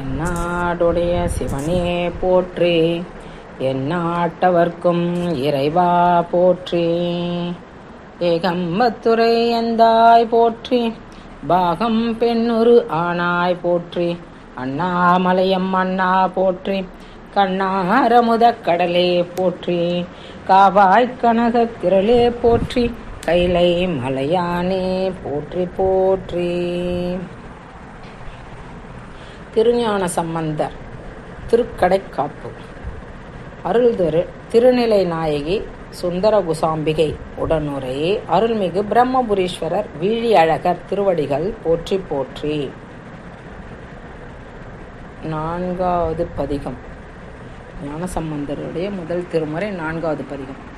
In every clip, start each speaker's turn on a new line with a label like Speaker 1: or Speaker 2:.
Speaker 1: என்னாடுடைய சிவனே போற்றி என்னாட்டவர்க்கும் இறைவா போற்றி. ஏகம்பத்துரை எந்தாய் போற்றி பாகம் பெண்ணுரு ஆனாய் போற்றி. அண்ணாமலையம் அண்ணா போற்றி கண்ணாரமுத கடலே போற்றி. காவாய் கனக திரளே போற்றி கைலை மலையானே போற்றி போற்றி. திருஞான சம்பந்தர் திருக்கடைக்காப்பு. அருள்தரு திருநிலை நாயகி சுந்தர குசாம்பிகை உடனுரை அருள்மிகு பிரம்மபுரீஸ்வரர் வீழியழகர் திருவடிகள் போற்றி போற்றி. நான்காவது பதிகம். ஞானசம்பந்தருடைய முதல் திருமுறை நான்காவது பதிகம்.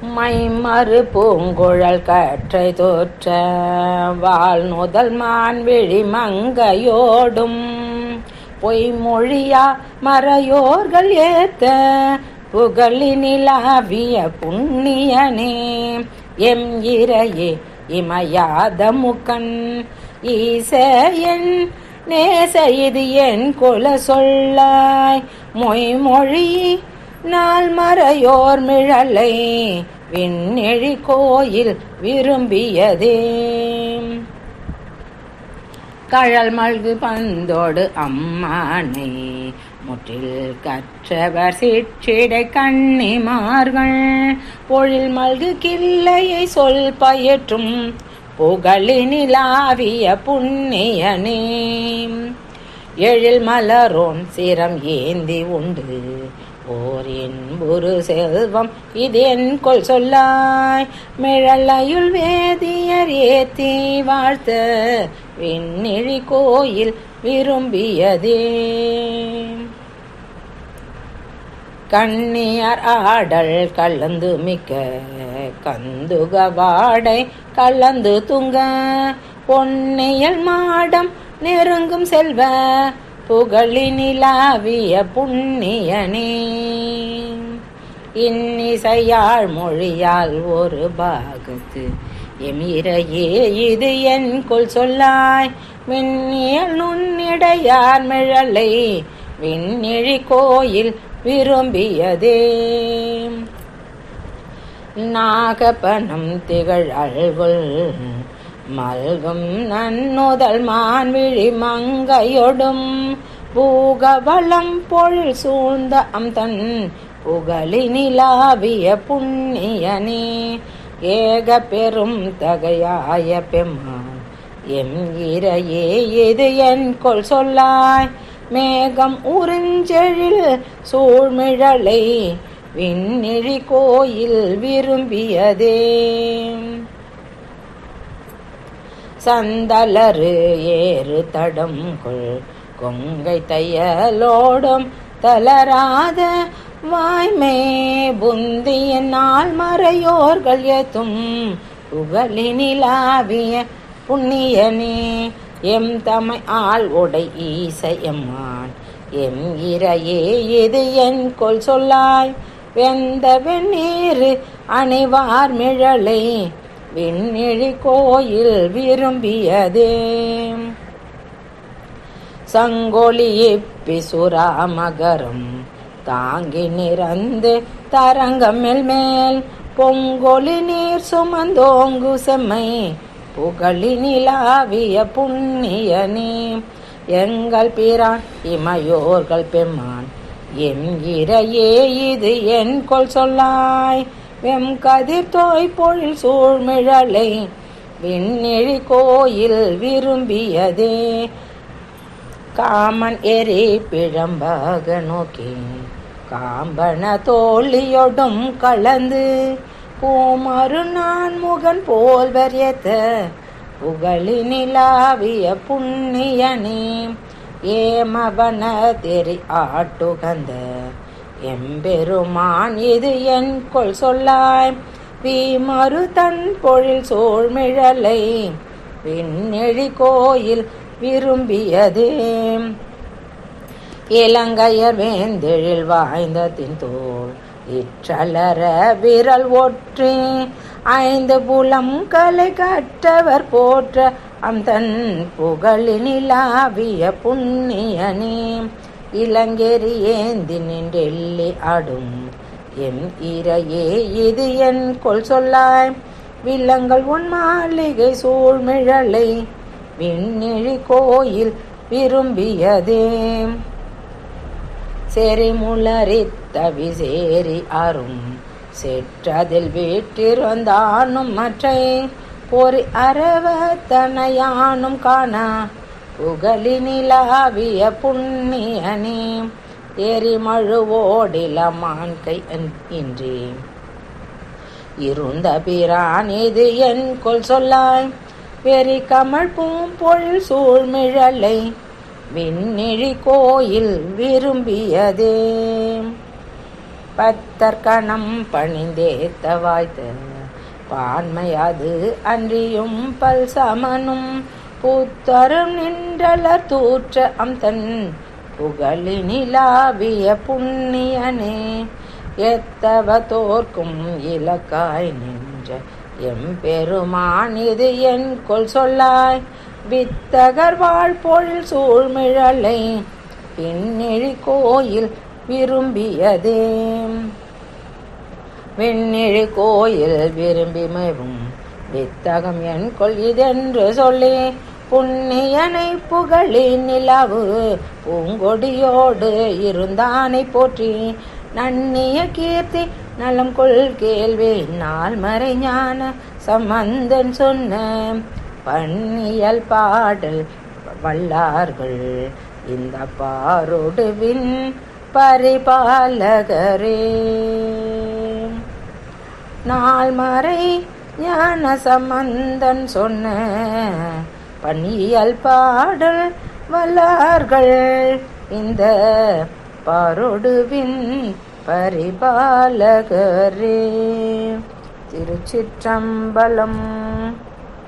Speaker 1: மைமறு பூங்குழல் கற்றை தோற்ற வாழ் நுதல் மான்விழி மங்கையோடும் பொய்மொழியா மறையோர்கள் ஏத்த புகழினிலாவிய புண்ணியனே. எம் இறையே இமையாத முகன் ஈசையன் நேச இது என் கொல சொல்லாய். மொய்மொழி நாள் மறையோர் மிழலை விண்ணெழி கோயில் விரும்பியதே. கழல் மல்கு பந்தோடு அம்மானை முற்றில் கற்றவர் சிற்றிடை கண்ணிமார்கள். பொழில் மல்கு கிள்ளையை சொல் பயற்றும் புகழினிலாவிய புண்ணியனே. எழில் மலரோன் சிரம் ஏந்தி உண்டு ஓரின்புரு செல்வம் இதென் கொள் சொல்லாய். மிழலையுள் வேதியர் ஏத்தி வாழ்த்த விண்ணிழி கோயில் விரும்பியதே. கண்ணியர் ஆடல் கலந்து மிக்க கந்துக வாடை கலந்து துங்க. பொன்னியல் மாடம் நெருங்கும் செல்வ புகழினிலாவிய புண்ணியனே. இன்னிசையாள் மொழியால் ஒரு பாகத்து எமிரையே இது என் கொல் சொல்லாய். மின்னியல் நுண்ணிடையார் மிழலை விண்ணிழி கோயில் விரும்பியதே. நாகப்பனம் திகழ் அழ்குள் மல்கும் நன்னுதல் மான்விழி மங்கையொடும். பூகபலம் பொழில் சூழ்ந்த அம்தன் புகழி நிலாவிய புண்ணியனே. ஏக பெரும் தகையாய பெம்மான் எம் இரையே எது என் கொள் சொல்லாய்? மேகம் உறிஞ்செழில் சூழ்மிழலை விண்ணிழி கோயில் விரும்பியதே. சந்தலரு ஏறு தடம் கொள். கொங்கை தையலோடும் தளராத வாய்மே புந்திய மறையோர்கள் எத்தும் புகழினிலாவிய புண்ணியனே எம் தமை ஆள் உடை ஈசையம்மான் எம் இரையே இது என் கொல் சொல்லாய்? வெந்த வெந்நீர் அணிவார் மிழலை விண்ணிழி கோயில் விரும்பியதே. சங்கொலி பிசுரா மகரம் தாங்கி நிறந்து தரங்கமில் மேல் பொங்கொலி நீர் சுமந்தோங்கு செம்மை புகழி நிலாவிய புண்ணியனே எங்கள் பிரான் இமையோர்கள் பெம்மான் எம் இது என் கொல் சொல்லாய். வெம் கதிர் தோய் பொழில் சூழ்மிழலை. விண்ணெழி கோயில் விரும்பியதே. காமன் எரி பிழம்பாக நோக்கி. காம்பன தோழியொடும் கலந்து. கோமாறு நான் முகன் போல் வரியத்த. புகழினிலாவிய புண்ணியனே. ஏமவன தெரி ஆட்டுகந்த. எம்பெருமான் இது என் கொள் சொல்லாய்? வீமரு தன் பொழில் சோழ்மிழலை விண்ணெழி கோயில் விரும்பியதே. இலங்கையர் வேந்தெழில் வாய்ந்த தின்தோள் இற்றலர விரல் ஒற்றி ஐந்து புலம் கலை கற்றவர் போற்ற அந்தன் புகழினிலாவிய புண்ணியனே. இளங்கெறி ஏந்தி நின்றெள்ளி ஆடும். என் இரையே இது என் கொல் சொல்லாய். வில்லங்கள் உன் மாளிகை சூழ்மிழலை விண்ணிழி கோயில் விரும்பியதே. செறிமுளரித்த விசேரி அரும். செற்றதில் வீட்டிருந்தானும் மற்றை. பொறி அரவத்தனையானும் காணா. புகழினிலாவிய புண்ணியனே எரிமழுவோடிலமான் கை இன்றி. இருந்த பிரான் இது என் கொல் சொல்லாய் வெறி கமல் பூம்பொழில் சூழ்மிழலை விண்ணிழி கோயில் விரும்பியதே. பத்தர்கணம் பணிந்தேத்த வாய்த்த பான்மை அது அன்றியும் பல் சமனும் புத்தரும் நின்றலர் தூற்ற அம்தன். புகழினிலாவிய புண்ணியனே எத்தவ தோற்கும் இலக்காய் நின்ற எம்பெருமான் இது என் கொல் சொல்லாய். வித்தகர் வாழ்பொழில் சூழ்மிழலை பின்னிழி கோயில் விரும்பியதே. வெண்ணிழி கோயில் விரும்பி மேவும் வித்தகம் என் கொள் இதென்று சொல்லே. புண்ணியனை புகழி நிலவு பூங்கொடியோடு இருந்தானை போற்றி. நன்னிய கீர்த்தி நலம் கொள் கேள்வி நாள் மறை ஞான சம்பந்தன் சொன்ன பண்ணியல் பாடல் வல்லார்கள். இந்த பாரொடுவின் பரிபாலகரே. நாள் மறை ஞான சம்பந்தன் சொன்ன பணியல் பாடல் வல்லார்கள். இந்த பாரொடுவின் பரிபாலகரே. திருச்சிற்றம்பலம்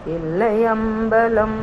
Speaker 1: இல்லையம்பலம்.